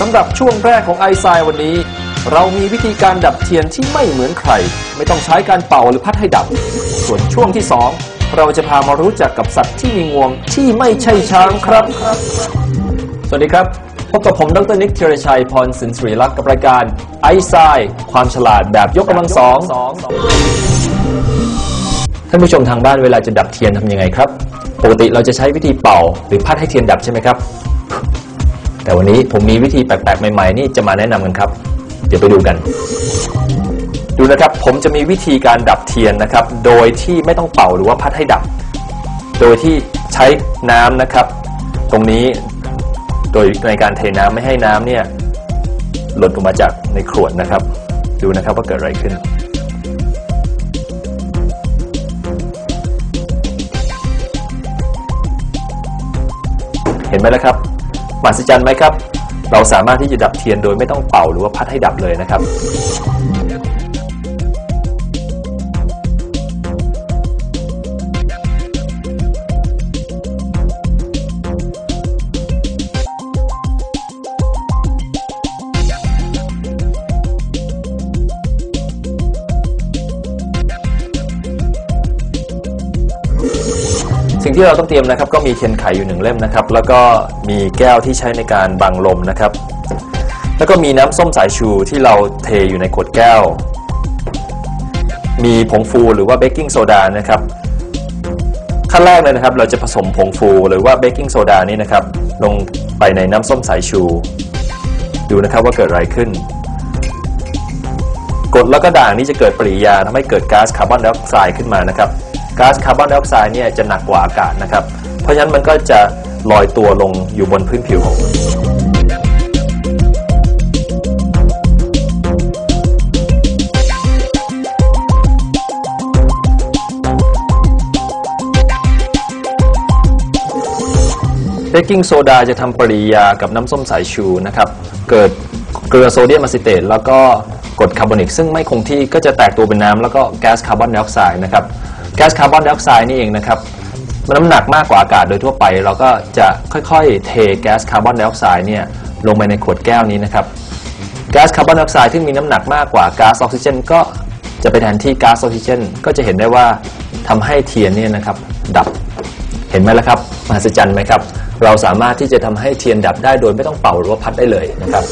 สำหรับช่วงแรกของไอซายวันนี้ เรามีวิธีการดับเทียนที่ไม่เหมือนใคร ไม่ต้องใช้การเป่าหรือพัดให้ดับ ส่วนช่วงที่ 2 เราจะพามารู้จักกับสัตว์ที่มีงวงที่ไม่ใช่ช้างครับ สวัสดีครับ พบกับผมดรนิกเทรชัยพรสินสรีลักษ์กับรายการไอซายความฉลาดแบบยกกำลังสองท่านผู้ชมทางบ้านเวลาจะดับเทียนทำยังไงครับ ปกติเราจะใช้วิธีเป่าหรือพัดให้เทียนดับใช่ไหมครับ แต่วันนี้ผมมีวิธีแปลกๆ ใหม่ๆ นี่จะมาแนะนำกันครับ เดี๋ยวไปดูกัน ดูนะครับผมจะมีวิธีการดับเทียนนะครับ โดยที่ไม่ต้องเป่าหรือว่าพัดให้ดับ โดยที่ใช้น้ำนะครับ ตรงนี้โดยในการเทน้ำไม่ให้น้ำเนี่ยหล่นออกมาจากในขวดนะครับ ดูนะครับว่าเกิดอะไรขึ้นเห็นไหมล่ะครับ มหัศจรรย์ไหมครับ เราสามารถที่จะดับเทียนโดยไม่ต้องเป่าหรือว่าพัดให้ดับเลยนะครับ สิ่งที่เราต้องเตรียมนะครับก็มีเทียนไขอยู่หนึ่งเล่มนะครับ แล้วก็มีแก้วที่ใช้ในการบังลมนะครับ แล้วก็มีน้ำส้มสายชูที่เราเทอยู่ในขวดแก้ว มีผงฟูหรือว่าเบกกิ้งโซดานะครับขั้นแรกเลยนะครับ เราจะผสมผงฟูหรือว่าเบกกิ้งโซดานี่นะครับ ลงไปในน้ำส้มสายชู ดูนะครับว่าเกิดอะไรขึ้นกรดแล้วก็ด่างนี่จะเกิดปฏิกิริยาทำให้เกิดก๊าซคาร์บอนไดออกไซด์ขึ้นมานะครับ ก๊าซคาร์บอนไดออกไซด์เนี่ยจะหนักกว่าอากาศนะครับ เพราะฉะนั้นมันก็จะลอยตัวลงอยู่บนพื้นผิวของเบกกิ้งโซดาจะทำปฏิกิริยากับน้ำส้มสายชูนะครับ เกิดเกลือโซเดียมอะซิเตตแล้วก็กรดคาร์บอนิกซึ่งไม่คงที่ก็จะแตกตัวเป็นน้ำแล้วก็แก๊สคาร์บอนไดออกไซด์นะครับ แก๊สคาร์บอนไดออกไซด์นี่เองนะครับมันน้ำหนักมากกว่าอากาศโดยทั่วไป เราก็จะค่อยๆ เทแก๊สคาร์บอนไดออกไซด์เนี่ยลงไปในขวดแก้วนี้นะครับแก๊สคาร์บอนไดออกไซด์ที่มีน้ำหนักมากกว่าก๊าซออกซิเจนก็จะไปแทนที่ก๊าซออกซิเจนก็จะเห็นได้ว่าทำให้เทียนเนี่ยนะครับดับเห็นไหมล่ะครับมหัศจรรย์ไหมครับ เราสามารถที่จะทำให้เทียนดับได้โดยไม่ต้องเป่าหรือว่าพัดได้เลยนะครับ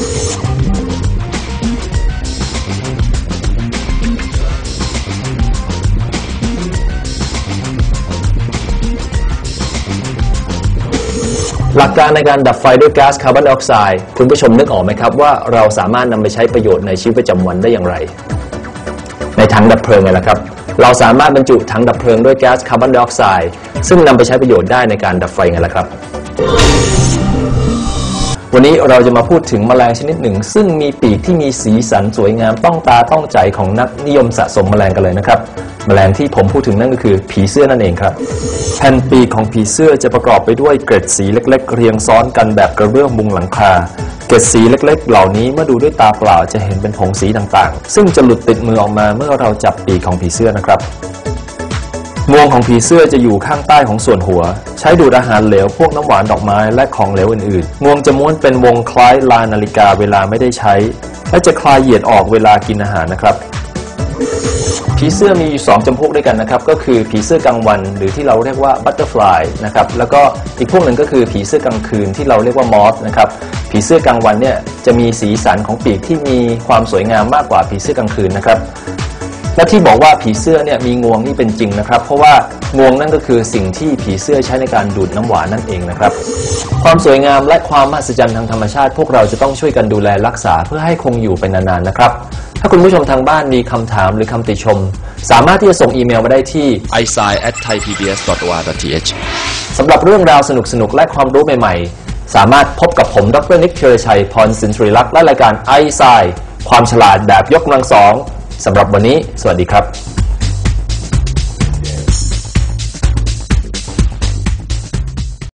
ลักการในการดับไฟด้วยก๊าซคาร์บอนไดออกไซด์คุณผู้ชมนึกออกไหมครับว่าเราสามารถนำไปใช้ประโยชน์ในชีวิตประจำวันได้อย่างไร ในถังดับเพลิงไงล่ะครับ เราสามารถบรรจุถังดับเพลิงด้วยแก๊สคาร์บอนไดออกไซด์ซึ่งนำไปใช้ประโยชน์ได้ในการดับไฟไงล่ะครับ วันนี้เราจะมาพูดถึงแมลงชนิดหนึ่ง ซึ่งมีปีกที่มีสีสันสวยงามต้องตาต้องใจของนักนิยมสะสมแมลงกันเลยนะครับ แมลงที่ผมพูดถึงนั่นก็คือผีเสื้อนั่นเองครับแผ่นปีกของผีเสื้อจะประกอบไปด้วยเกล็ดสีเล็ก ๆ เรียงซ้อนกันแบบกระเบื้องมุงหลังคา เกล็ดสีเล็ก ๆ เหล่านี้เมื่อดูด้วยตาเปล่าจะเห็นเป็นผงสีต่างๆ ซึ่งจะหลุดติดมือออกมาเมื่อเราจับปีกของผีเสื้อนะครับงวงของผีเสื้อจะอยู่ข้างใต้ของส่วนหัว ใช้ดูดอาหารเหลวพวกน้ำหวานดอกไม้และของเหลวอื่นๆงวงจะม้วนเป็นวงคล้ายลานนาฬิกาเวลาไม่ได้ใช้ และจะคลายเหยียดออกเวลากินอาหารนะครับ ผีเสื้อมีอยู่สองจำพวกด้วยกันนะครับ ก็คือผีเสื้อกลางวันหรือที่เราเรียกว่าบัตเตอร์ฟลายนะครับแล้วก็อีกพวกหนึ่งก็คือผีเสื้อกลางคืนที่เราเรียกว่ามอสนะครับผีเสื้อกลางวันเนี่ยจะมีสีสันของปีกที่มีความสวยงามมากกว่าผีเสื้อกลางคืนนะครับและที่บอกว่าผีเสื้อเนี่ยมีงวงนี่เป็นจริงนะครับ เพราะว่างวงนั่นก็คือสิ่งที่ผีเสื้อใช้ในการดูดน้ำหวานนั่นเองนะครับ ความสวยงามและความมหัศจรรย์ทางธรรมชาติ พวกเราจะต้องช่วยกันดูแลรักษาเพื่อให้คงอยู่ไปนานๆนะครับ ถ้าคุณผู้ชมทางบ้านมีคำถามหรือคำติชม สามารถที่จะส่งอีเมลมาได้ที่ i s i at thaipbs.or.th สำหรับเรื่องราวสนุกๆและความรู้ใหม่ ๆ สามารถพบกับผมดรนิกเชอร์ชัยพรสินทรีลักษณ์และรายการไอซายความฉลาดแบบยกกำลังสองสำหรับวันนี้ สวัสดีครับ